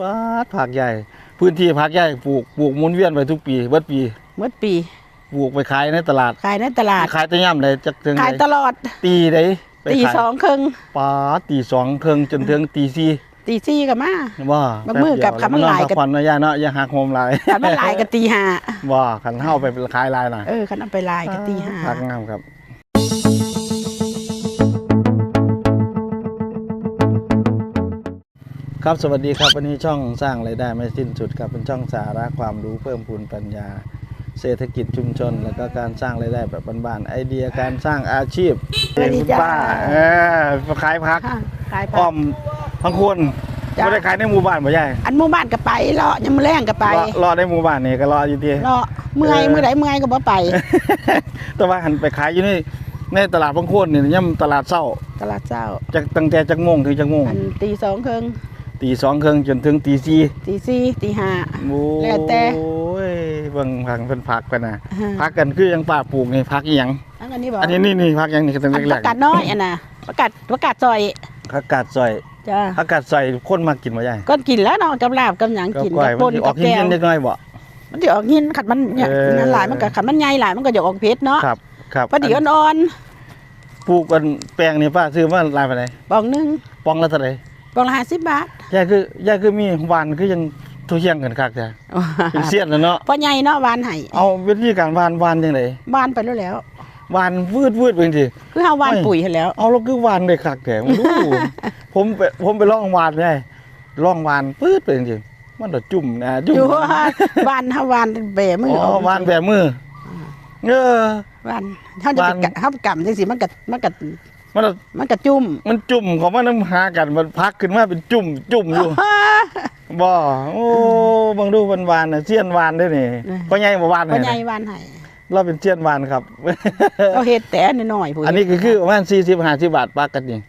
ป้าดผักใหญ่ พื้นที่ผักใหญ่ปลูกปลูกหมุนเวียนไปทุกปีเบิดปีเมื่อปีปลูกไปขายในตลาดขายในตลาด ขายแตะย่ำเลยจักถึงขายไหนตลอดตีได้ไปตีขายสองครึ่งป้าดตีสองครึ่งจนถึงตีสี่ตีสี่ก็มา ว่าบางมื้อกับแป๊คำมันหลายนอนพักผ่อนเนาะย่าเนาะอย่าหักโฮมหลายขันมันหลายก็ตีห้าว่าขันเฮาไปขายหลายหน่อยเออขันเอาไปหลายก็ตีห้าผักงามครับ ครับสวัสดีครับวันนี้ช่องสร้างรายได้ไม่สิ้นสุดครับเป็นช่องสาระความรู้เพิ่มพูนปัญญา เศรษฐกิจชุมชน แล้วก็การสร้างรายได้แบบบ้านๆไอเดียการสร้างอาชีพสวัสดีคุณจ้า ป้าเออขายพัก ค่ะขายอ้ผัอกมพังควรจ้ะ ไม่ได้ขายในหมู่บ้านบ่ใหญ่อันหมู่บ้านก็ไปเลาะยามมอแรงก็ไปรอรอในหมู่บ้านนี่ก็รออยู่ที่เลาะเมื่อยเออเมื่อใดเมื่อยก็บ่ไป แต่ว่าหันไปขายอยู่นี่ในตลาดพังควรนี่ย่ำตลาดเศร้าตลาดเจ้าจากตั้งแต่จักโมงถึงจักโมงอันตีสองครึ่ง ตีสองครึ่งจนถึงตีสี่ตีสี่ตีห้า โอ้แล้วแต่ ยเบิ่งผักเป็นผักกันนะอ่าผักกันคือยังป่าปลูกนี่ผักอีหยังอันนี้บอกอันนี้นี่นี่ผักหยังนี่ตั้งอันแรประกกาศน้อยอันน่ะประกาศประกาศซอยๆผักกาดซอยจ้าผักกาดซอยคนมากินบ่ใหญ่ก็กินแล้วเนาะกับลาบกับหยังก็กินก้อกัยบมัปนนสิอกัอบกแก้หิวนๆเล็กน้อยบ่ มันสิออกหินขัดมันเนี่ยเออ นั่นหลายมันก็ขัดมันใหญ่หลายมันก็จะออกเพชรเนาะครับ ครับพอดีอ่อนปลูกกันแปลงนี่ป้าซื้อมาหลายปานใดๆปองหนึงปองละเท่าไหร่ ปองละห้าสิบบาทยายคือยายคือมีหวานคือยังทุเรียงกันคักแท้เป็นเสี้ยนแล้วเนาะพอใหญ่เนาะหวานไห้เอาวิธีการหวานหวานจังไดหวานไปแล้วแล้วหวานวืดวืดไปจังซี่คือเฮาหวานไม่ปุ๋ยให้แล้ว เอาแล้วคือหวานได้คักแท้มึงดูผมไปผมไปลองหวานได้ลองหวานปื๊ดไปจริงๆมันก็จุ่มนะจุ่มอยู่ว่าหวานเฮาหวานแบมืออ๋อออกหวานแบบมือเออหวานเฮาจะหไปวานกะเฮากำจังซี่มันก็มันก็ มันก็มันก็จุ่มมันจุ่มของมันน้ำหากันมันพักขึ้นมาเป็นจุ่มจุ่มอยู่บ่โอ้เบางดูมันหวานน่ะเสี้ยนหวานเด้อนี่พ่อใหญ่บ่หวานพอให้ใหญ่นะหวานไห้เราเป็นเสี้ยนหวานครับเราเฮ็ดแต่น้อยๆผู้อันนี้ก็คือประมาณ40 50บาทปากกันนี่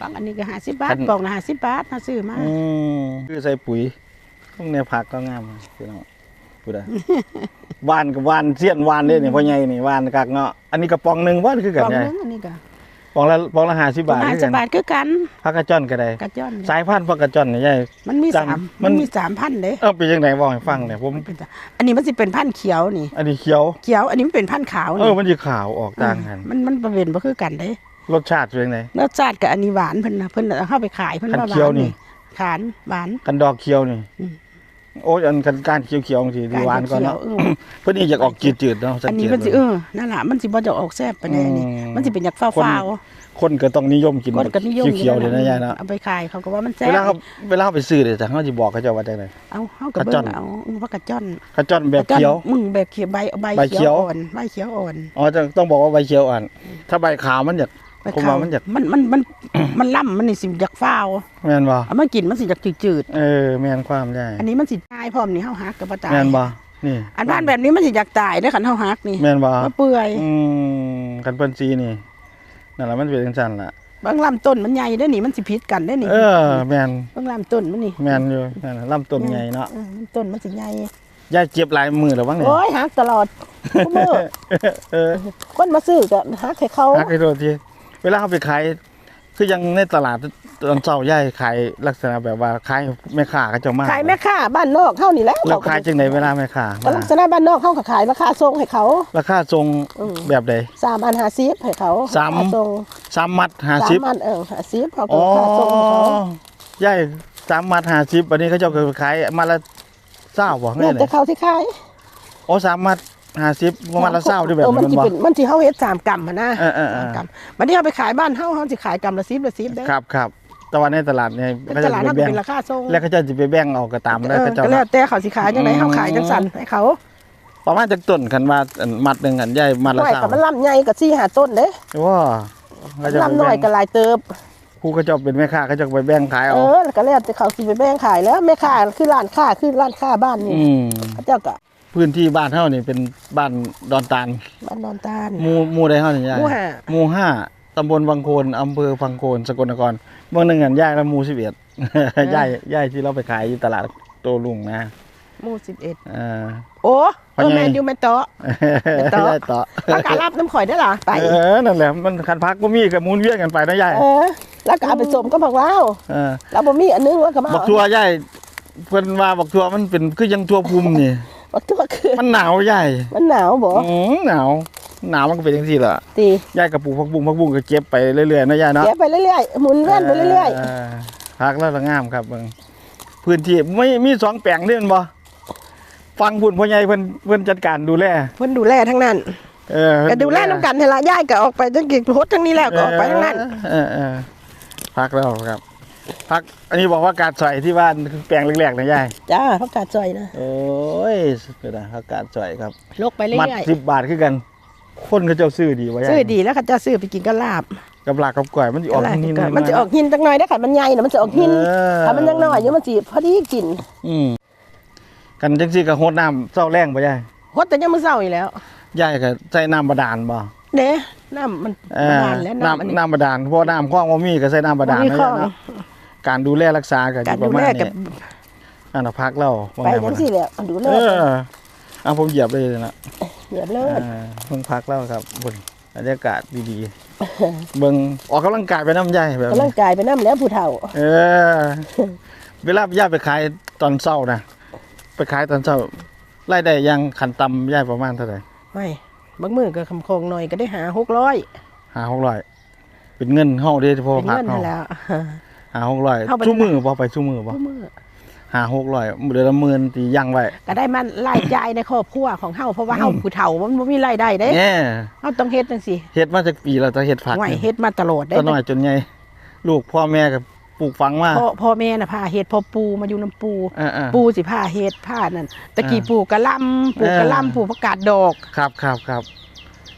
ปองอันนี้ก็50บาอัทนปองละ50บาทเฮาซื้อมาอืมคือใส่ปุ๋ยพวกเนี้ยผักก็งามพี่น้องพูดได้หวานกับหวานเสี้ยนหวานเด้นี่พ่อใหญ่นี่หวานกักเนาะอันนี้กระป๋องหนึงว่าคือปกันองใหญ่นึงอันนี้ก็ป องละปองละ50บาทห้าคือสิกับนบาทคือกันผักกระจ้อนก็ได้กระจ้อนสายพันธุ์ผักกระจ้อนนี่ใหญ่มันมีจำสามมัมันนมีสามพันธุ์เด้เอ้าเป็นจังไดบอกให้ฟังเนี่ยผมมันเป็นสามอันนี้มันสิเป็นพันธุ์เขียวนี่ อันนี้เขียวเขียว อันนี้มันเป็นพันธุ์ขาวเอนี่อมันสิขาวออกต่างกันมันมันประเภทบ่คือกันเด้รสชาติเป็นจังไดรสชาติกับอันนี้หวานเพิ่นน่ะเพิ่นเอาเข้าไปขายเพิ่นคันว่าหเขียววานนี่นี่ขานหวานกันดอกเขียวนี่อืม โอ้ยอันกันการเขียวๆจังซี่ดีหวานก่อนเนาะเขียวเออเพิ่นนี่อยากออกจืดๆเนาะสังอันเกนี้ตมันสิเบิ่งเออนั่นล่ะมันสิบ่จะออกแซ่บปานใดอันนี้อืมมันสิเป็นอยากฟ้าคนฟ้าวคนก็ต้องนิยมกินคนก็นิยมเขียวๆเลยนะยายเนาะเอาไปขายเขาก็ว่ามันแซ่เวบลาเขาเวลาเขาไปซื้อเดี๋ยวแต่เขาจะบอกเขาจะว่าจังไดเอาเฮาก็กระเบิ่จ้อนงเอาอือว่ากระจ้อนกระจ้อนแบบกระจ้อนเขียวมึงแบบเขียวใบใบใบเขีเขียยววอ่อนใบเขียวอ่อนอ๋อจะต้องบอกว่าใบเขียวอ่อน ถ้าใบขาวมันอยากใบ ผมขาวว่ามันอยากมันมันมันมันล่ำมันนี่สิอยากฟ้าวแม่นบ่เอามากินมันสิอยากจืดเออแม่นความได้ๆอันนี้มันสิตายพร้อมนี่เฮาหักก็บ่ตายแม่นบ่นี่อันบ้านแบบนี้มันสิอยากตายเด้อคันเฮาหักนี่แม่นบ่มันเปื่อยอืมกันเปิ้นซีนี่นั่นล่ะมันเป็นจังซั่นล่ะบางลำต้นมันใหญ่เด้อนี่มันสิพิษกันเด้อนี่เออแม่นบางลำต้นมันนี่แม่นอยู่นั่นน่ะลำต้นใหญ่เนาะออต้นมันสิใหญ่ยายเจ็บหลายมือแล้วบ้างเนี่ยโอ้ยหักตลอดทุกมื้อเออคนมาซื้อก็หักให้เขาฮักให้โทษที เวลาเขาไปขายคือยังในตลาดตอนเช้ายายขายลักษณะแบบว่าขายแม่ค้าก็จะมาขายแม่ค้าบ้านนอกเท่านี่แหล้วแล้วขายจังไดเวลาแม่ค้าก็มาลักษณะบ้านนอกเขาก็ขายราคาส่งให้เขา ราคาทรงอืมแบบใดสามอันห้าสิบให้เขาสามค่ส่งสามมัดห้าสาสิบมอันเออห้าสิบเขาก็อ๋อค่าส่งให้เขายายสามมัดห้าสิบวันนี้เขาเจะขายมาละเศร้าบ่ไงเนี่ยเลแต่ยเขาที่ขายอ๋อสามมัด ห้าสิบมาละเศร้าด้วยแบบเออมันนั้นสิบ่ เป็นมันสิเฮาเฮ็ดสามกำหั่นนะเออเออเออ สามกำบัดนี้เอาไปขายบ้านเฮาเฮาสิขายกำละ10ละ10เด้อครับครับแต่ว่าในตลาดเนี่ยในเขาตจะลาดไปนั้นแบ่งเป็นราคาส่งแล้วเขาจะไปแบ่งเอากระตามเอแล้วอเขาจะก็แล้วแต่เขาสิขายจังไดอืมเฮาขายจังซั่นให้เขาประมาณจากต้นคันว่าอันมัดหนึ่งอันใหญ่มัดละน้อยสามก็มันลำใหญ่ก็4 5ต้นเด้ว่าเขาจะไปลำน้อยแบ่งก็หลายเติบผู้เขาจะเป็นแม่ค้าเขาจะไปแบ่งขายเอเอาอแล้วก็แล้วแต่เขาสิไปแบ่งขายแล้วแม่ค้าคือร้านค้าคือร้านค้าบ้านนี่อืม เขาเจ้าก็ พื้นที่บ้านเฮานี่เป็นบ้านดอนตาลบ้านนอนตาลหมู่หมู่ใดเฮานี่ยายหมู่ห้าหมู่ห้าตำบลวังโคนอำเภอพังโคนสกลนครเมื่อหนึงอันยายแล้วหมู่11ยายยายที่เราไปขายอยู่ตลาดโตลุงนะหมู่11เออโอ้พ่อเออใหญ่แม่นอยู่แม่นเตาะไปต่อยายต่อแล้วก็รับน้ำข่อยได้ล่ะไป เออ นั่นแหละ มันคันพักบ่มีก็หมุนเวียนกันไปนะยายเออแล้วก็เอาไปสมก็บอกว่าเออเราบ่มีอันนึงว่าก็มาบักทัวยายเพิ่นว่าบักทั่วมันเป็นคือยังทั่วภูมินี่ บักตัวคือมันหนาวใหญ่มันหนาวบ่อือหนาวหนาวมันก็เป็นจังซี่ล่ะตียายกับปลูกผักบุ้งผักบุ้งก็เก็บไปเรื่อยๆนะยายเนาะเก็บไปเรื่อยๆหมุนเวียนไปเรื่อยพักแล้วละงามครับเบิ่งพื้นที่ไม่มีสองแปลงเล่นบ่ฟังพุ่นพ่อใหญ่เพิ่นเพิ่นจัดการดูแลๆเพิ่นดูแลทั้งนั้นเออก็ดูแลน้ำกันเทละย่ายก็ออกไปทั้งกี่รถทั้งนี้แล้วก็ออกไปทั้งนั้นเออเออพักแล้วครับ พักอันนี้บอกว่าการใส่ที่บ้านคือแปลงแรกๆนะยายจ้าพักกาดจอยนะโอ้ยสุดยอดนะพักการใส่ครับลกไปเรื่มัดอยสิบบาทคือกัน คนเขาเจ้าซื้อดีวะๆยายซื้อดีแล้วเขาจะซื้อไปกินก็ลาบกับหลากกับก่อยมันจะออกก็ลาบนิดก็ๆมันจะออกหินจังหน่อยได้อค่ะมันใหญ่น่ะมันจะออกหินเออถ้ามันยังน้อยอยู่มันสิพอดีกินอืมกันจังซี่กับโฮดน้ำเศร้าแรงป่ะยายฮดแต่ยังมื้อเช้าอีกแล้วยายก็ใส่น้ำบาดาลบ่เด้น้ำมันเอมันอนานแล้วน้ำอันนี้น้ำน้ำบาดาลเพราะน้ำคลองว่ามีก็ใส่น้ำบาดาลมีนะข้อยายเนาะ การดูแลรักษาก็การปดูระมาแลณกับนี้อันน่ะพักแล้วว่าไปไงจัวะงซี่แหละดูแลเออเอาผมเหยียบเลยนะเหยียบเลยอ่าเพิ่งพักแล้วครับบนบรรยากาศดีๆเบิ่งออกกำลังกายไปน้ำใหญ่แบบกำลันี้งกายไปน้ำแล้วผู้เฒ่า เออ เวลาย่าไปขายตอนเช้านะไปขายตอนเช้ารายได้ยังขันตำย่ายประมาณเท่าไหร่ไม่บางมื้อก็คำคงหน่อยก็ได้หา600หาหกร้อยเป็นเงินเฮาเด้พอเป็นพักเงินเฮานั่นแหล้ว หาหกร้อยเข้าไปชั่วมือบ่ไปชั่วมือบ่มื้อหาหกร้อยเดือนละหมื่นตียังไว้ ก็ได้มันรายจ่ายในครอบครัวของเฮาเพราะว่าเฮาผู้เฒ่ามันบ่มีรายได้เด้แน่เฮาต้องเฮ็ดจังซี่เฮ็ดมาจากปีแล้วจะเฮ็ดผักไหวนี่เฮ็ดมาตลอดได้ตอนน้อยจนใหญ่ลูกพ่อแม่กับปลูกฝังมาพ่อพ่อแม่น่ะพาเฮ็ดพ่อปูมาอยู่น้ำปู เออๆ ปูสิพาเฮ็ดผ้านั่นตะกี้อ่าปลูกกะหล่ำปลูกกะหล่ำปลูกผักกาดดอกครับครับครับ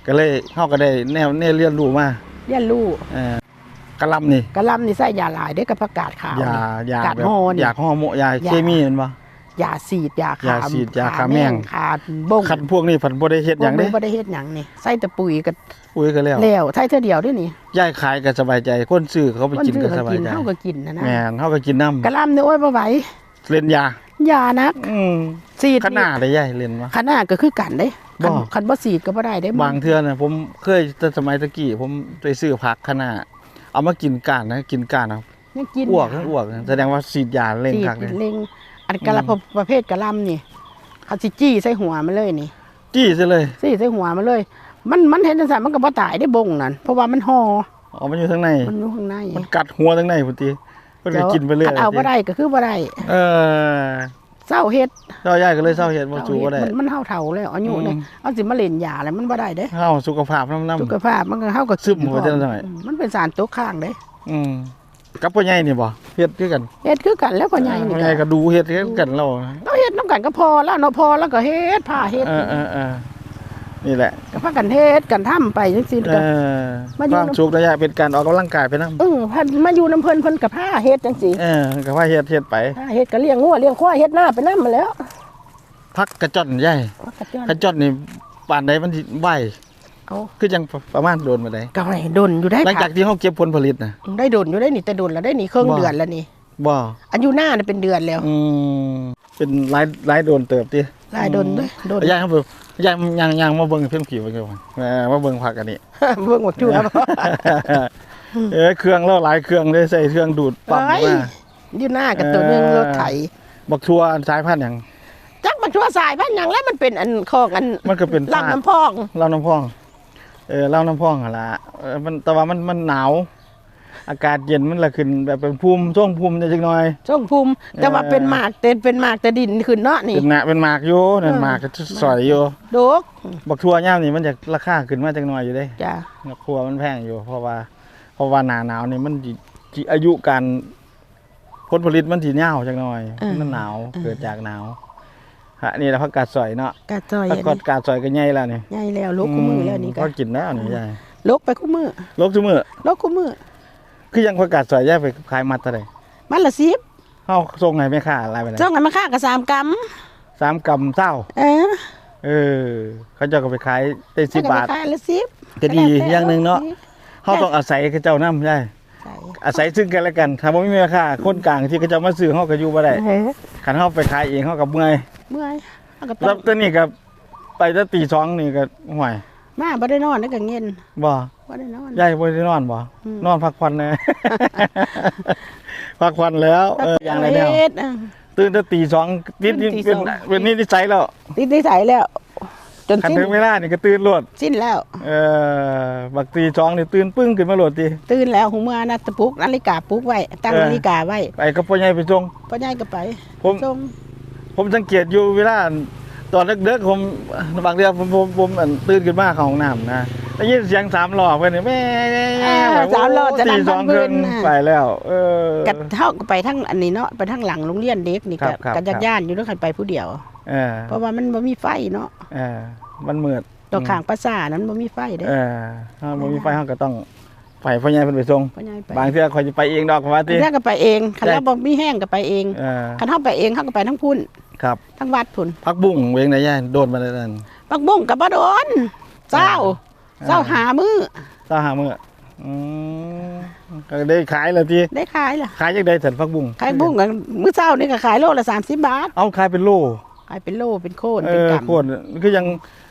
ก็เลยเขาก็ได้แนวแนวเรียนรู้มาเรียนรู้เออ กระหลำนี่กะหล่ำนี่ใส่ยาหลายเด้อกับผักกาดขาว ยานี่ยาผักกาดแบบฮอนี่ยาห่อหมยาเคมีเห็นปะยาสีดยาขายาสีดยาฆ่าแมงขาบงคันพวกนี้ผันบ่ได้เฮ็ดหยังบ่เด้บ่ได้เฮ็ดหยังนี่ใส่แต่ปุ๋ยก็อุ้ยก็แล้วแล้วใส่เท่าเดียวเด้วยนี่ยายขายก็สบายใจคนซื้อเขาไปกินก็ซื้อสบายกินใจเฮาก็กินนะนะแม่นเฮาก็กินน้ำกะหล่ำนี่โอ้ยบ่ไหวเล่นยายานักอืมสีดขนาดได้ยายเล่นวะขนาดก็คือกันเด้บ่คันคันบ่สีดก็บ่ได้เด้มันบางเทื่อน่ะผมเคยแต่สมัยตะกี้ผมไปซื้อผักขนาด เอามากินก้านนะกินก้านนะยังกินอ้วกทั้งอ้วกนะแสดงว่าฉีดยาเล่นสีดคักเลยเล็งอันกะละประเภทกะหล่ำนี่เขาสิจี้ใส่หัวมันเลยนี่จี้ซะเลยจี้ใส่หัวมันเลย มันมันเห็นจังซั่นมันก็บ่ตายได้บงนั่นเพราะว่ามันห่อเอามันอยู่ข้างใน มันอยู่ข้างในมันกัดหัวทั้งในพุ่นติมันก็กินไปเรื่อยคัเอาบ่ได้ก็คือบ่ได้ เออ เศร้าเฮ็ด เจ้ายายก็เลยเศร้าเห็ดบ่เศร้าสู้เฮ็บ่ดได้ มันมันเฮาเฒ่าแล้วอายุเนี่ยเอาสิมาเล่นยาแล้วมันบ่ได้เด้เฮาสุขภาพนำนำสุขภาพมันก็เฮาก็ซึมหัวจังหน่อยมมันเป็นสารตกค้างเด้อืมกับพ่อใหญ่นี่บ่เฮ็ดคือกันเฮ็ดคือกันแล้วพ่อใหญ่นี่พ่อใหญ่ก็ดูเฮ็ดคือกันเราต้องเฮ็ดนํกันก็พอแล้วเนาะพอแล้วก็เฮ็ดผ้าเฮ็ดเออเออเออ นี่แหละก็พากันเฮ็ดกันทำไปจังซี่เอก็อมาอยู่ ความสุขระยะเป็นการออกกำลังกายไปนำเออพันมาอยู่น้ำเพิ่นเพิ่นกับผ้าเฮ็ดจังซี่เออก็ว่าเฮ็ดเฮ็ดไป ผ้าเฮ็ดก็เลี้ยงงัวเลี้ยงควายเฮ็ดหน้าไปนำมาแล้วพักกระจ่อนใหญ่พักกระจ้อนกระจ่อนนี่ปานใดมันสิไหวเอาคือจังประมาณโดนมาได้ก็ให้ดนอยู่ได้หลังจากที่เฮาเก็บผลผลิตน่ะ ได้ดนอยู่ได้นี่แต่ดนแล้วได้นี่ครึ่งบ่ เดือนแล้วนี่ บ่อันอยู่หน้านี่เป็นเดือนแล้วอืมเป็นหลายหลายโดนเติบติลายดนด้วยดนยายครับผม ยายยังยังมาเบิ่งเพิ่มขี่ไปก่อนเออมาเบิ่งผักอันนี้ เบิ่งหมดชั่วบ่เออเครื่องเราหลายเครื่องเลยใส่เครื่องดูดปั๊มเอ้ยมาอยู่หน้ากับตัวหนึงเออรถไถบักทัวสายพันธุ์หยังจักมันชั่วสายพันหยังแล้วมันเป็นอันของอันมันก็เป็นลำน้ำพองเล่าน้ำพองเออเล่าน้ำพองหั่นล่ะเออมันแต่ว่ามันมันหนาว อากาศเย็นมันละขึ้นแบบเป็นภูมิช่วงภูมิจังหน่อย ช่วงภูมิแต่ว่าเออเป็นหมากเต็นเป็นหมากแต่ดินขึ้นเนาะนี่ เป็นหนาเป็นหมากอยู่นั่นเออหมากก็สอยอยู่โดกบักทัวย่ามนี่มันจะราคาขึ้นมาจังหน่อยอยู่เด้จ้ะบักทัวมันแพงอยู่ เพราะว่า เพราะว่าหนาหนาวนี่มันสิสิอายุการผลผลิตมันสิยาวจังหน่อยมันหนาวเกิดจากหนาวฮะนี่แหละผักกาดสอยเนาะกะจอยผักอันกาดนี้กาดสอยก็ใหญ่แล้วนี่ใหญ่แล้วลกคู่มือแล้วนี่ก็ก็กินแล้วนี่ยายลกไปคู่มือลบซุมื้อลกคู่มือ คือยังผักกาดสอยยายไปขายมัดเท่าไหร่มันละสิบเฮาส่งให้แม่ค้าอะไรไปเลยจ้องกันมาค่ากับสามกสามกำเศร้าำเออเออ เขาเจ้าก็ไปขายได้สิบบาทค่าละสิบก็ดีอย่างหนึงเนาะเฮาต้องอาศัยเขาเจ้านำยายใส่อาศัยซึ่งกันและกันถ้าบ่มีแม่ค้าคนกลางที่เขาเจ้ามาซื้อเฮาก็อยู่บ่ได้เออคันเฮาไปขายเองเฮาก็เมื่อยเมื่อยเอาก็ต้แล้อวงตอนนี้ก็ไปแต่ตีสองนี่ก็ห่วยมาบ่ได้นอนแล้วก็เงินบ่ บ่ได้นอน ยายบ่ได้นอนบ่อืม นอนพักผ่อนแน่ พักผ่อนแล้ว เอออย่างไรแนวเฮ็ดอะ ตื่นแต่ตีสองนิดนิดตื่นตีเป็นสอง เป็นนิดนิสัยแล้วติดนิสัยแล้ว จนคันสิ้นถึงเวลานี่ก็ตื่นโลดสิ้นแล้ว เออบักตีสองนี่ตื่นปึ้งขึ้นมาโลดติตื่นแล้วหูเมื่อนะตะปลุกนาฬิกาปลุกไว้ ตั้งเออ นาฬิกาไว้ไปกับพ่อใหญ่ไปส่งพ่อใหญ่ก็ไปผม ส่งผมสังเกตอยู่เวลา ตอนเด็กๆผมบางเดือนผมผมผมอันตื่นขึ้นมาเข้าห้องน้ำนะได้ยินเสียงสามล้อเพิ่นนี่แม่อ่าสามล้อจะตีนั่งสพัองนคพื้รึ่นงน่ะ ไปแล้ว เออ กัดเท่าก็ไปทั้งอันนี้เนาะไปทั้งหลังโรงเรียนเด็กนี่ครักับบครับ กันครับย่านๆอยู่ด้วยกันไปผู้เดียว เออเพราะว่ามันบ่มีไฟเนาะเออมันมืด ตัวข้างประสาทนั้นบ่มีไฟเด้ เออถ้าบ่มีไฟเฮาก็ต้อง ไฟพ่อใหญ่เพิ่นไปส่งพ่อใหญ่ไปบางเทื่อคอยจะไปเองดอกว่าติเรื่องก็ไปเองคันได้เราบ่มีแห้งก็ไปเองเออคันเฮาไปเองเฮาก็ไปทั้งพุ่นครับ ทั้งวัดพุ่นพักบุ้งเวงได้ย่ายโดนมาแล้วนั่นปักบุ้งก็บ่โดนเจ้าอ่าเจ้าหามือตาหามื้ออืมก็ได้ขายแล้วติได้ขายล่ะขายจังได๋สันพักบุ้งขายบุ้งก็มื้อเช้านี่ก็ขายโลละ30บาท เอาขายเป็นโลขายเป็นโลเป็นโคนเอเป็นอกำโคตรคือยัง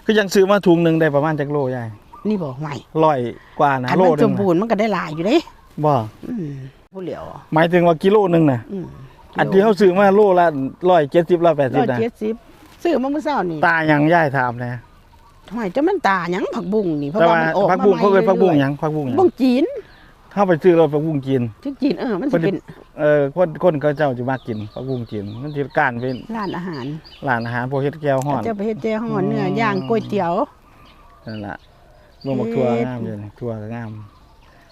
คือยังซื้อมาถุงหนึงได้ประมาณจักโลยาย นี่บอกใหม่ร้อยกว่านะคันโลมันหนึสงมบูน่ะรณ์มันก็ได้หลายอยู่เด้บ่อืมผู้เหลียวหมายถึงว่ากิโลหนึงน่ะอืมอันที่เขาซื้อมาโลละ170ร้อย180นะเจ็ดสิบซื้อมาเมื่อเช้านี่ตายังยายถามนะทำไมจะมันตาหยังผักบุ้งนี่เพราะแต่ว่าว่ามันออกพักมาบุ้งเขาเอิ้นใหม่พักบุ้งหรื่ยัอยงพักบุ้งหๆยังบุ้งจีนเข้าไปซื้อเราพักบุ้งกินชื่อจีนเออมันเพิ่จะนเป็นเออคนคนเขาเจ้าจะมากินพักบุ้งกินมันสิการเป็นร้านอาหารร้านอาหารพวกเฮ็ดแก้วฮ้อน เจ้าไปเฮ็ดเจ้ห่ออืมเนื้อย่างก๋วยเตี๋ยวนั่นล่ะ ลงบักทัวงามอยู่นี่ทัวก็งาม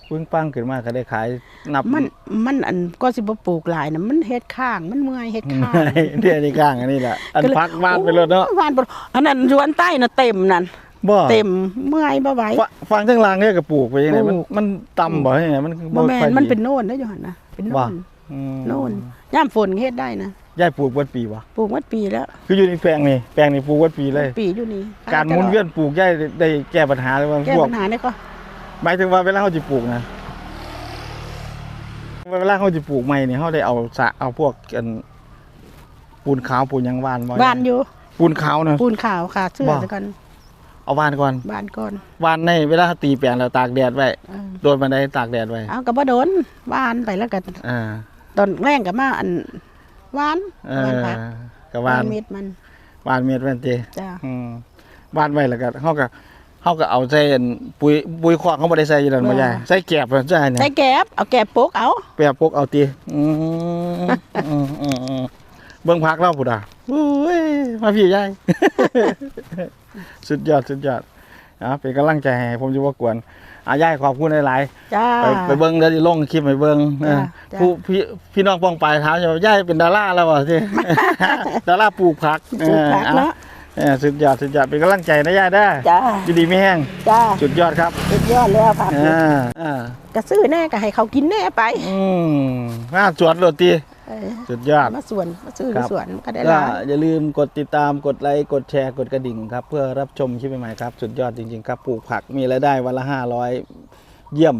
ปึ้งปังขึ้นมาก็ได้ขายนับมันมันอันก็สิบ่ปลูกหลายนะมันเฮ็ดข้างมันเมื่อยเฮ็ดข้างเดี๋ยวนี้กลางอันนี้แหละอันพักบ้านไปเลยเนาะบ้านอันนั้นยวนใต้น่ะเต็มนั่นบ่เต็มเมื่อยบ่ไหวฟังทั้งลางเนี่ยก็ปลูกไปยังไงมันมันต่ำบ่ยังไงมันบ่แม่นมันเป็นโน่นนะอยู่หั่นนะเป็นโน่นโน่นย่ามฝนเฮ็ดได้นะ ยายปลูกวัดปีวะปลูกมาปีแล้ว คืออยู่ในแปลงนี่แปลงนี่ปลูกวัดปีเลย ปีอยู่นี่การหมุนเวียนปลูกยายได้ได้แก้ปัญหาเลยว่าแก้พวกปัญหาได้ก็หมายถึงว่าเวลาเขาจะปลูกนะเวลาเขาจะปลูกใหม่เนี่ยเขาได้เอาสะเอาพวกกันปูนขาวปูนหยังหวานไว้บ้านอยู่ปูนขาวนะปูนขาวค่ะเสื้อบ่ซะกันเอาหวานก่อนบ้านก่อนหวานในเวลาเขาตีแปลงแล้วตากแดดไว้เออโดนบันไดตากแดดไว้เอาก็บ่โดนบ้านไปแล้วกันอ่าตอนแรงก็มาอัน หวานเอหวานอผักกับหวานเม็ดมันหวานเม็ดแว่นเจจ้าอืมหวานไว้แล้วก็เขาก็เขาก็เอาใส่อันปุ๋ยปุ๋ยคอกเขาบ่ได้ใส่อยู่นั่นบ่ใหญ่ใส่แกบแล้วใช่เนี่ย ใส่แกบเอาแกบปกเอาแปะพกเอาตีอืมอืมอืมอืมเบิ่งพักเล่าพุดอะอุ้ย มาพี่ยาย สุดยอด สุดยอด อะเป็นกำลังใจให้ผมจะว่ากวนอะยายขอบคุณหลายๆจ้าไปไปเบิ้งเดี๋ยวสิลงคลิปไปเบิ้งเออจ้ะ ผู้พี่พี่น้องป้องไปถามอยู่ว่าย่ายเป็นดาราแล้ววะที่ดาราปลูกผักปลูกผักเออเนาะเออสุดยอดสุดยอดเป็นกำลังใจนะย่าได้อจ้า อยู่ดีไม่แห้งจ้าสุดยอดครับสุดยอดแล้วผักอ่าอ่าก็ซื้อแน่ก็ให้เขากินแน่ไป อืมอ่าสวนโรตีเออ สุดยอดมาสวนมาซื้อครับสวนก็ได้หก็ลายอย่าลืมกดติดตามกดไลค์กดแชร์กดกระดิ่งครับ เพื่อรับชมคลิปใหม่ๆครับ สุดยอดจริง ๆ ครับปลูกผักมีรายได้วันละห้าร้อยเยี่ยม